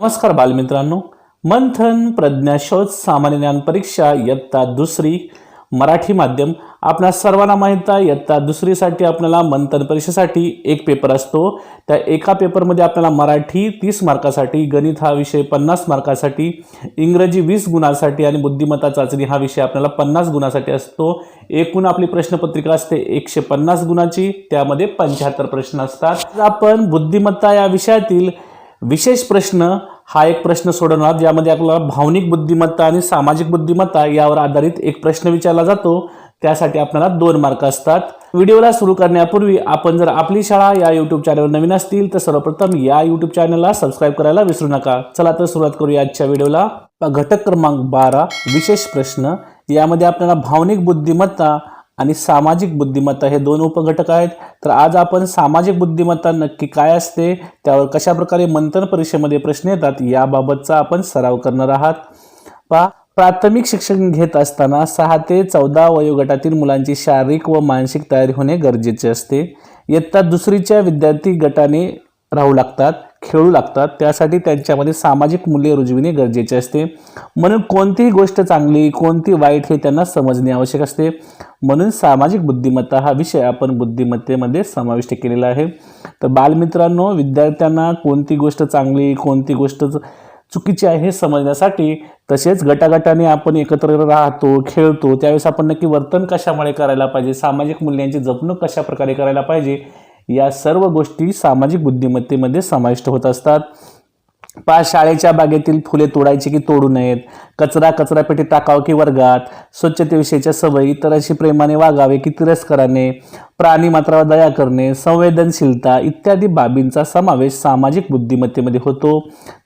नमस्कार बालमित्रांनो. मंथन प्रज्ञाशोध सामान्य ज्ञान परीक्षा इयत्ता दुसरी मराठी माध्यम. आपल्या सर्वांना माहीत आहे इयत्ता दुसरीसाठी आपल्याला मंथन परीक्षेसाठी एक पेपर असतो. त्या एका पेपरमध्ये आपल्याला मराठी तीस मार्कासाठी गणित हा विषय पन्नास मार्कासाठी इंग्रजी वीस गुणासाठी आणि बुद्धिमत्ता चाचणी हा विषय आपल्याला पन्नास गुणासाठी असतो. एकूण आपली प्रश्नपत्रिका असते एकशे पन्नास गुणाची त्यामध्ये पंच्याहत्तर प्रश्न असतात. आपण बुद्धिमत्ता या विषयातील विशेष प्रश्न हा एक प्रश्न सोडवणार ज्यामध्ये आपल्याला भावनिक बुद्धिमत्ता आणि सामाजिक बुद्धिमत्ता यावर आधारित एक प्रश्न विचारला जातो. त्यासाठी आपल्याला दोन मार्क असतात. व्हिडिओला सुरू करण्यापूर्वी आपण जर आपली शाळा या यूट्यूब चॅनलवर नवीन असतील तर सर्वप्रथम या यूट्यूब चॅनलला सबस्क्राईब करायला विसरू नका. चला तर सुरुवात करूया आजच्या व्हिडिओला. घटक क्रमांक बारा विशेष प्रश्न. यामध्ये आपल्याला भावनिक बुद्धिमत्ता आणि सामाजिक बुद्धिमत्ता हे दोन उपघटक आहेत. तर आज आपण सामाजिक बुद्धिमत्ता नक्की काय असते त्यावर कशा प्रकारे मंथन परीक्षेमध्ये प्रश्न येतात याबाबतचा आपण सराव करणार आहात. पहा प्राथमिक शिक्षण घेत असताना सहा ते चौदा वयोगटातील मुलांची शारीरिक व मानसिक तयारी होणे गरजेचे असते. इयत्ता दुसरीच्या विद्यार्थी गटाने राहू लागतात. खेळू लागतात. त्यासाठी त्यांच्यामध्ये सामाजिक मूल्य रुजविणे गरजेचे असते. म्हणून कोणतीही गोष्ट चांगली कोणती वाईट हे त्यांना समजणे आवश्यक असते. म्हणून सामाजिक बुद्धिमत्ता हा विषय आपण बुद्धिमत्तेमध्ये समाविष्ट केलेला आहे. तर बालमित्रांनो विद्यार्थ्यांना कोणती गोष्ट चांगली कोणती गोष्ट चुकीची आहे हे समजण्यासाठी तसेच गटागटाने आपण एकत्र राहतो खेळतो त्यावेळेस आपण नक्की वर्तन कशामुळे करायला पाहिजे सामाजिक मूल्यांची जपणूक कशा प्रकारे करायला पाहिजे या सर्व गोष्टी सामाजिक बुद्धिमत्तेमध्ये समाविष्ट होत असतात. पा शाळेच्या बागेतील फुले तोडायची की तोडू नयेत कचरा कचरापेटी टाकावं की वर्गात स्वच्छतेविषयीच्या सवयी इतरांशी प्रेमाने वागावे की तिरस्काराने प्राणी मात्रावर दया करणे संवेदनशीलता इत्यादी बाबींचा समावेश सामाजिक बुद्धिमत्तेमध्ये होतो.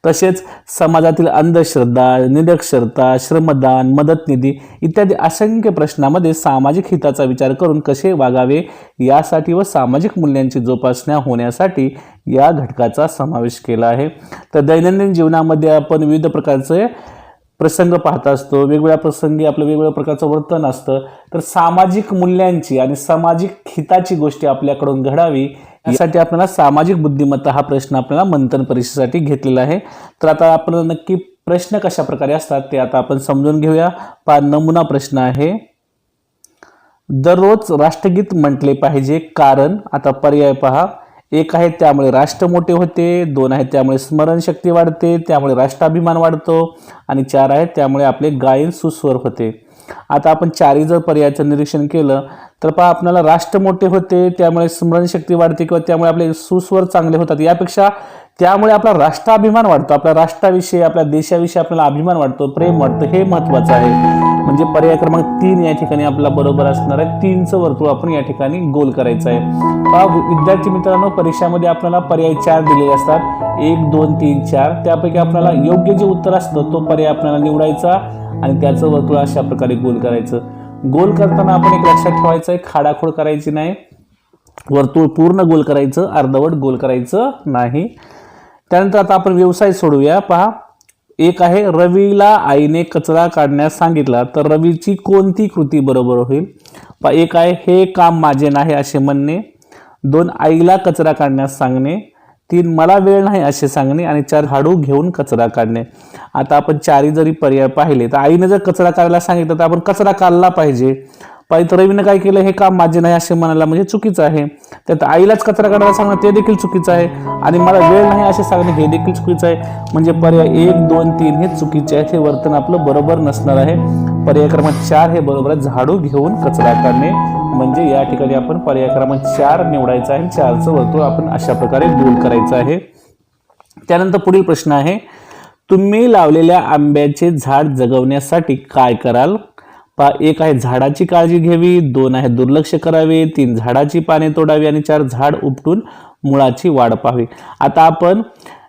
तसेच समाजातील अंधश्रद्धा निरक्षरता श्रमदान मदतनिधी इत्यादी असंख्य प्रश्नामध्ये सामाजिक हिताचा विचार करून कसे वागावे यासाठी व सामाजिक मूल्यांची जोपासना होण्यासाठी या घटकाचा समावेश केला आहे. तर दैनंदिन जीवनामध्ये आपण विविध प्रकारचे प्रसंग पाहत असतो वेगवेगळ्या प्रसंगी आपलं वेगवेगळ्या प्रकारचं वर्तन असतं. तर सामाजिक मूल्यांची आणि सामाजिक हिताची गोष्टी आपल्याकडून घडावी यासाठी आपल्याला सामाजिक बुद्धिमत्ता हा प्रश्न आपल्याला मंथन परीक्षेसाठी घेतलेला आहे. तर आता आपल्याला नक्की प्रश्न कशा प्रकारे असतात ते आता आपण समजून घेऊया. पा नमुना प्रश्न आहे. दररोज राष्ट्रगीत म्हटले पाहिजे कारण आता पर्याय पहा. एक आहे त्यामुळे राष्ट्र मोठे होते दोन आहे त्यामुळे स्मरणशक्ती वाढते त्यामुळे राष्ट्राभिमान वाढतो आणि चार आहे त्यामुळे आपले गायन सुस्वर होते. आता आपण चारही जर पर्यायाचं निरीक्षण केलं तर पहा आपल्याला राष्ट्र मोठे होते त्यामुळे स्मरणशक्ती वाढते किंवा त्यामुळे आपले सुस्वर चांगले होतात. यापेक्षा त्यामुळे आपला राष्ट्राभिमान वाढतो. आपल्या राष्ट्राविषयी आपल्या देशाविषयी आपल्याला अभिमान वाटतो प्रेम वाटतं हे महत्वाचं आहे. म्हणजे पर्याय क्रमांक तीन या ठिकाणी आपला बरोबर असणार आहे. तीनचं वर्तुळ आपण या ठिकाणी गोल करायचं आहे. पहा विद्यार्थी मित्रांनो परीक्षामध्ये आपल्याला पर्याय चार दिलेले असतात. एक दोन तीन चार. त्यापैकी आपल्याला योग्य जे उत्तर असतं तो पर्याय आपल्याला निवडायचा आणि त्याचं वर्तुळ अशा प्रकारे गोल करायचं. गोल करताना आपण एक लक्षात ठेवायचं आहे खाडाखोड करायची नाही. वर्तुळ पूर्ण गोल करायचं अर्धवट गोल करायचं नाही. त्यानंतर आता आपण व्यवसाय सोडूया. पहा एक आहे रवीला आईने कचरा काढण्यास सांगितला. तर रवीची कोणती कृती बरोबर होईल? पहा एक आहे हे काम माझे नाही असे म्हणणे. दोन आईला कचरा काढण्यास सांगणे. तीन मला वेळ नाही असे सांगणे आणि चार झाडू घेऊन कचरा काढणे. आता आपण चारी जरी पर्याय पाहिले तर आईने जर कचरा काढायला सांगितलं तर आपण कचरा काढला पाहिजे. पाहिजे रवीनं काय केलं हे काम माझे नाही असे म्हणायला म्हणजे चुकीचं आहे. त्यात आईलाच कचरा काढायला सांगणं ते देखील चुकीचं आहे. आणि मला वेळ नाही असे सांगणे हे देखील चुकीचं आहे. म्हणजे पर्याय एक दोन तीन हे चुकीचे आहेत हे वर्तन आपलं बरोबर नसणार आहे. पर्याय क्रमांक चार हे बरोबर झाडू घेऊन कचरा काढणे म्हणजे या ठिकाणी आपण पर्याय क्रमांक चार निवडायचा आहे चारचं वर्तुळ आपण अशा प्रकारे गोल करायचं आहे. त्यानंतर पुढील प्रश्न आहे तुम्ही लावलेल्या आंब्याचे झाड जगवण्यासाठी काय कराल? पा एक आहे झाडाची काळजी घ्यावी दोन आहे दुर्लक्ष करावे तीन झाडाची पाने तोडावी आणि चार झाड उपटून मुळाची वाढ पाहावी. आता आपण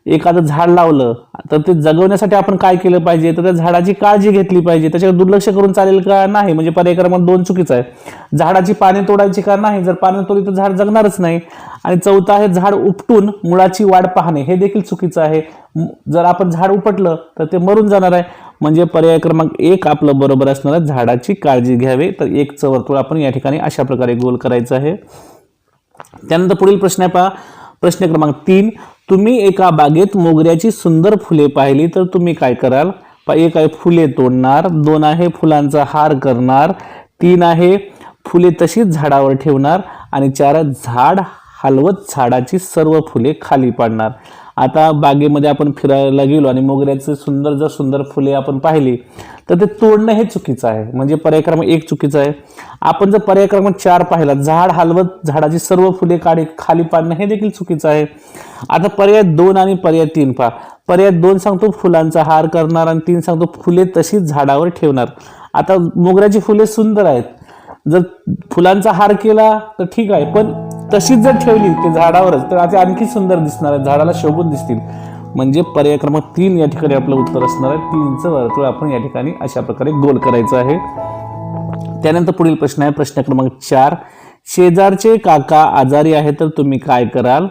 एखादं झाड लावलं तर ते जगवण्यासाठी आपण काय केलं पाहिजे? तर त्या झाडाची काळजी घेतली पाहिजे. त्याच्यावर दुर्लक्ष करून चालेल का? नाही. म्हणजे पर्याय क्रमांक दोन चुकीचं आहे. झाडाची पाने तोडायची का? नाही. जर पाने तोडली तर झाड जगणारच नाही. आणि चौथा आहे झाड उपटून मुळाची वाढ पाहणे. हे देखील चुकीचं आहे. जर आपण झाड उपटलं तर ते मरून जाणार आहे. म्हणजे पर्याय क्रमांक एक आपलं बरोबर असणार आहे. झाडाची काळजी घ्यावी. तर एकचं वर्तुळ आपण या ठिकाणी अशा प्रकारे गोल करायचं आहे. त्यानंतर पुढील प्रश्न आहे पहा. प्रश्न क्रमांक तीन. तुम्ही एका बागेत मोगऱ्याची सुंदर फुले पाहिली तर तुम्ही काय कराल? एक आहे फुले तोडणार दोन आहे फुलांचा हार करणार तीन आहे फुले तशीच झाडावर ठेवणार आणि चार झाड हलवत झाडाची सर्व फुले खाली पाडणार. आता बागेमध्ये आपण फिरायला गेलो आणि मोगऱ्याचे सुंदर जर सुंदर फुले आपण पाहिली तर ते तोडणं हे चुकीचं आहे. म्हणजे पर्याय क्रमांक एक चुकीचं आहे. आपण जर पर्याय क्रमांक चार पाहिला झाड हलवत झाडाची सर्व फुले काढी खाली पाडणं हे देखील चुकीचं आहे. आता पर्याय दोन आणि पर्याय तीन पहा. पर्याय दोन सांगतो फुलांचा हार करणार आणि तीन सांगतो फुले तशीच झाडावर ठेवणार. आता मोगऱ्याची फुले सुंदर आहेत. जर फुलांचा हार केला तर ठीक आहे पण तशीच जर ठेवली ते झाडावरच तर ते आणखी सुंदर दिसणार आहे झाडाला शोभून दिसतील. म्हणजे पर्याय क्रमांक तीन या ठिकाणी आपलं उत्तर असणार आहे. तीनचं वर्तुळ आपण या ठिकाणी अशा प्रकारे गोल करायचं आहे. त्यानंतर पुढील प्रश्न आहे प्रश्न क्रमांक चार. शेजारचे काका आजारी आहे तर तुम्ही काय कराल?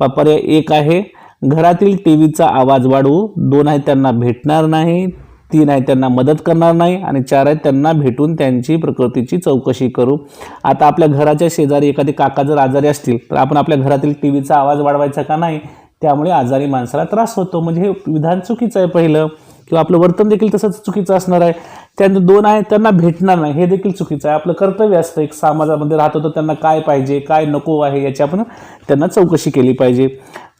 पर्याय एक आहे घरातील टीव्हीचा आवाज वाढवू. दोन आहे त्यांना भेटणार नाही. तीन आहे त्यांना मदत करणार नाही आणि चार आहे त्यांना भेटून त्यांची प्रकृतीची चौकशी करू. आता आपल्या घराच्या शेजारी एखादे काका जर आजारी असतील तर आपण आपल्या घरातील टी व्हीचा आवाज वाढवायचा का नाही? त्यामुळे आजारी माणसाला त्रास होतो. म्हणजे हे विधान चुकीचं आहे पहिलं. किंवा आपलं वर्तन देखील तसंच चुकीचं असणार आहे. त्यानंतर दोन आहे त्यांना भेटणार नाही. हे देखील चुकीचं आहे. आपलं कर्तव्य असतं एक समाजामध्ये राहतो तर त्यांना काय पाहिजे काय नको आहे याची आपण त्यांना चौकशी केली पाहिजे.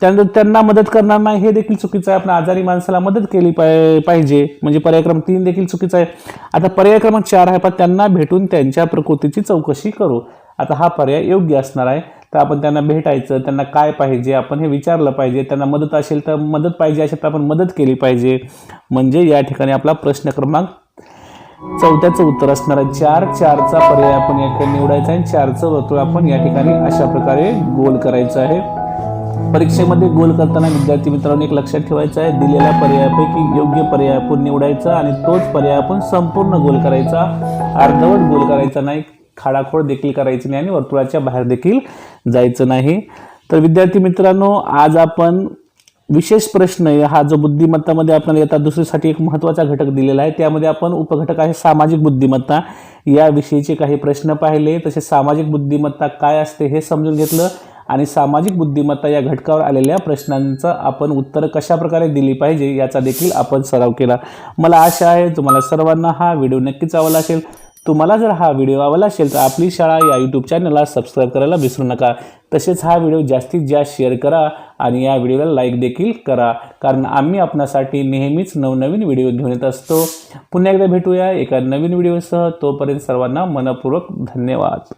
त्यानंतर त्यांना मदत करणार नाही हे देखील चुकीचं आहे. आपण आजारी माणसाला मदत केली पाय पाहिजे. म्हणजे पर्याय क्रमांक तीन देखील चुकीचा आहे. आता पर्याय क्रमांक चार आहे पण त्यांना भेटून त्यांच्या प्रकृतीची चौकशी करू. आता हा पर्याय योग्य असणार आहे. तर आपण त्यांना भेटायचं त्यांना काय पाहिजे आपण हे विचारलं पाहिजे त्यांना मदत असेल तर मदत पाहिजे असेल तर आपण मदत केली पाहिजे. म्हणजे या ठिकाणी आपला प्रश्न क्रमांक चौथ्याचं उत्तर असणार आहे. चार चारचा पर्याय आपण या ठिकाणी निवडायचा आहे. चारचं वर्तुळ आपण या ठिकाणी अशा प्रकारे गोल करायचं आहे. परीक्षेमध्ये गोल करताना विद्यार्थी मित्रांनो एक लक्षात ठेवायचं आहे. दिलेल्या पर्यायापैकी योग्य पर्याय आपण निवडायचा आणि तोच पर्याय आपण संपूर्ण गोल करायचा. अर्धवट गोल करायचा नाही. खाडाखोड देखील करायची नाही आणि वर्तुळाच्या बाहेर देखील जायचं नाही. तर विद्यार्थी मित्रांनो आज आपण विशेष प्रश्न हा जो बुद्धिमत्तामध्ये आपल्याला येतात दुसरीसाठी एक महत्त्वाचा घटक दिलेला आहे. त्यामध्ये आपण उपघटक आहे सामाजिक बुद्धिमत्ता. याविषयीचे काही प्रश्न पाहिले तसे सामाजिक बुद्धिमत्ता काय असते हे समजून घेतलं आणि सामाजिक बुद्धिमत्ता या घटकावर आलेल्या प्रश्नांचं आपण उत्तर कशा प्रकारे दिली पाहिजे याचा देखील आपण सराव केला. मला आशा आहे तुम्हाला सर्वांना हा व्हिडिओ नक्कीच आवडला असेल. तुम्हाला जर हा व्हिडिओ आवडला असेल तर आपली शाळा या यूट्यूब चॅनलला सबस्क्राईब करायला विसरू नका. तसेच हा व्हिडिओ जास्तीत जास्त शेअर करा आणि या व्हिडिओला लाईक देखील करा. कारण आम्ही आपणासाठी नेहमीच नवनवीन व्हिडिओ घेऊन येत असतो. पुन्हा एकदा भेटूया एका नवीन व्हिडिओसह तोपर्यंत सर्वांना मनपूर्वक धन्यवाद.